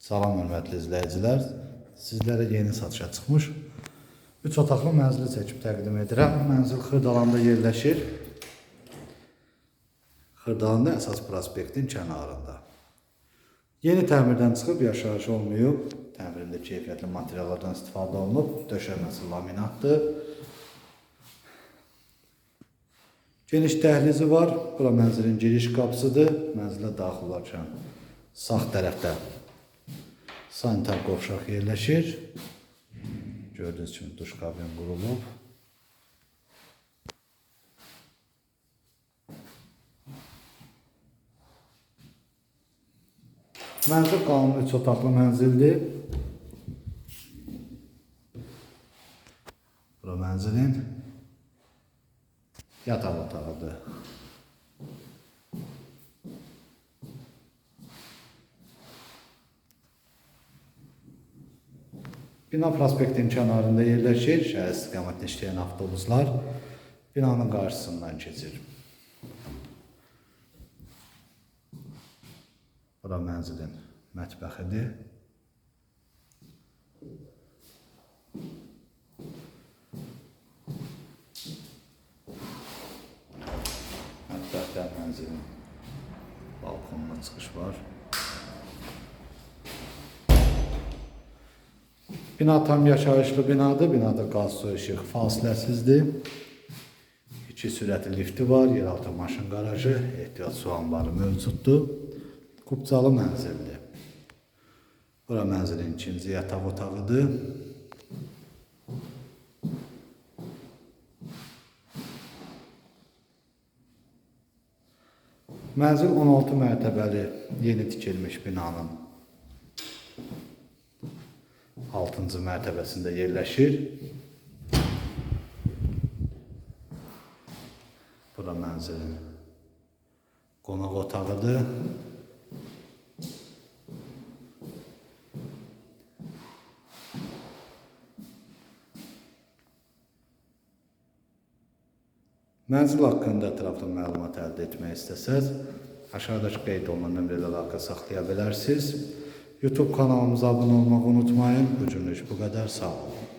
Salam hörmətli izləyicilər. Sizlərə yeni satışa çıxmış 3 otaqlı mənzili çəkib təqdim edirəm. Mənzil Xırdalanda yerləşir. Xırdalanda əsas prospektin kənarında. Yeni təmirdən çıxıb yaşayış olmayıb. Təmirində keyfiyyətli materiallardan istifadə olunub. Döşəməsi laminatdır. Geniş dəhlizi var. Bura mənzilin giriş qapısıdır. Mənzilə daxil olarkən sağ tərəfdə sanitar qovşaq yerləşir. Gördüyünüz kimi duş kabin qurulub. Mənzil qanuni 3 otaqlı mənzildir. Bura mənzilin yataq otağıdır. Bina prospektin kənarında yerləşir. Şəhər istiqamətində işləyən avtobuslar binanın qarşısından keçir. Bura mənzilin mətbəxidir. Mətbəxdən mənzilin balkonuna çıxış var. Bina tam yaşayışlı binadır. Binada qaz su işıq fasiləsizdir. İki sürətli lifti var. Yeraltı maşın qarajı, ehtiyat su anbarı mövcuddur. Qubcalı mənzildir. Bura mənzilin ikinci yataq otağıdır. Mənzil 16 mərtəbəli yeni tikilmiş binanın 6-cı mərtəbəsində yerləşir. Bura mənzilin qonaq otağıdır. Mənzil haqqında ətraflı məlumat əldə etmək istəsəz, aşağıdakı qeyd olunan nömrələ əlaqə saxlaya bilərsiniz. YouTube kanalımıza abunə olmağı unutmayın. Bu cümlə bu qədər. Sağ olun.